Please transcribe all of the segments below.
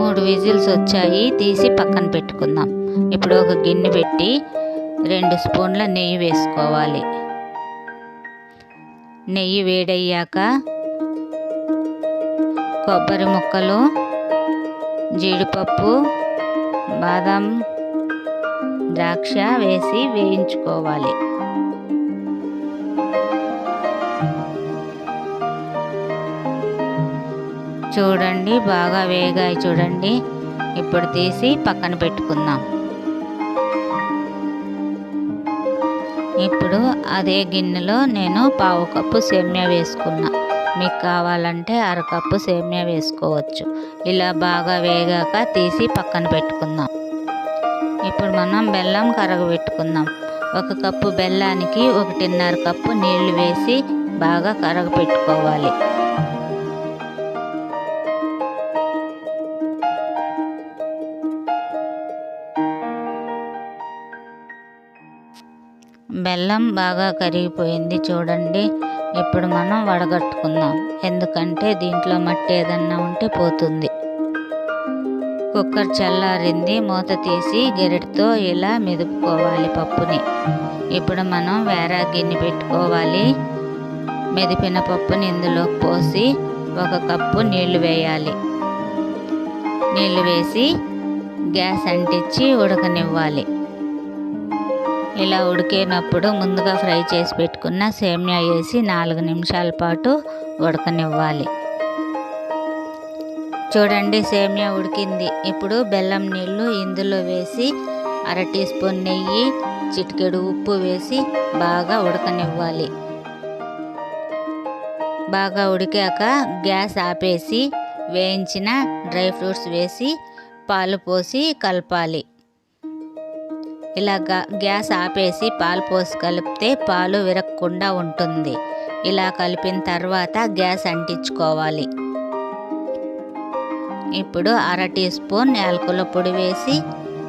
మూడు విజిల్స్ వచ్చాయి తీసి పక్కన పెట్టుకుందాం. ఇప్పుడు ఒక గిన్నె పెట్టి రెండు స్పూన్ల నెయ్యి వేసుకోవాలి. నెయ్యి వేడయ్యాక కొబ్బరి ముక్కలు జీడిపప్పు బాదం ద్రాక్ష వేసి వేయించుకోవాలి. చూడండి బాగా వేగాయి చూడండి. ఇప్పుడు తీసి పక్కన పెట్టుకుందాం. ఇప్పుడు అదే గిన్నెలో నేను పావు కప్పు సేమ్యా వేసుకున్నా. మీకు కావాలంటే అరకప్పు సేమ్యా వేసుకోవచ్చు. ఇలా బాగా వేగాక తీసి పక్కన పెట్టుకుందాం. ఇప్పుడు మనం బెల్లం కరగబెట్టుకుందాం ఒక కప్పు బెల్లానికి ఒకటిన్నర కప్పు నీళ్ళు వేసి బాగా కరగపెట్టుకోవాలి బెల్లం బాగా కరిగిపోయింది చూడండి. ఇప్పుడు మనం వడగట్టుకుందాం. ఎందుకంటే దీంట్లో మట్టి ఏదన్నా ఉంటే పోతుంది. కుక్కర్ చల్లారింది. మూత తీసి గెరటితో ఇలా మెదుపుకోవాలి పప్పుని. ఇప్పుడు మనం వేరే గిన్నె పెట్టుకోవాలి. మెదిపిన పప్పుని ఇందులోకి పోసి ఒక కప్పు నీళ్ళు వేయాలి. నీళ్ళు వేసి గ్యాస్ అంటించి ఉడకనివ్వాలి. ఇలా ఉడికేనప్పుడు ముందుగా ఫ్రై చేసి పెట్టుకున్న సేమ్యా వేసి నాలుగు నిమిషాల పాటు ఉడకనివ్వాలి. చూడండి సేమ్యా ఉడికింది. ఇప్పుడు బెల్లం నీళ్ళు ఇందులో వేసి అర టీ స్పూన్ నెయ్యి చిటికెడు ఉప్పు వేసి బాగా ఉడకనివ్వాలి. బాగా ఉడికాక గ్యాస్ ఆపేసి వేయించిన డ్రై ఫ్రూట్స్ వేసి పాలు పోసి కలపాలి. ఇలా గ్యాస్ ఆపేసి పాలు పోసి కలిపితే పాలు విరగకుండా ఉంటుంది. ఇలా కలిపిన తర్వాత గ్యాస్ అంటించుకోవాలి. ఇప్పుడు అర టీ స్పూన్ యాలకుల పొడి వేసి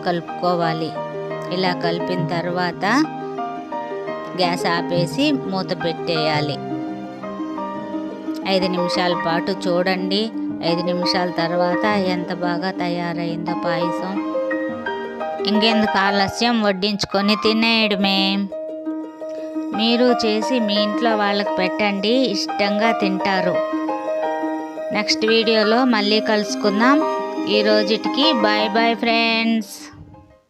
కలుపుకోవాలి. ఇలా కలిపిన తర్వాత గ్యాస్ ఆపేసి మూత పెట్టేయాలి. ఐదు నిమిషాల పాటు చూడండి. ఐదు నిమిషాల తర్వాత ఎంత బాగా తయారైందో పాయసం. ఇంకెందుకు ఆలస్యం? వడ్డించుకొని తినేయడమే. మీరు చేసి మీ ఇంట్లో వాళ్ళకి పెట్టండి ఇష్టంగా తింటారు. నెక్స్ట్ వీడియోలో మళ్ళీ కలుసుకుందాం. ఈ రోజుటికి బాయ్ బాయ్ ఫ్రెండ్స్.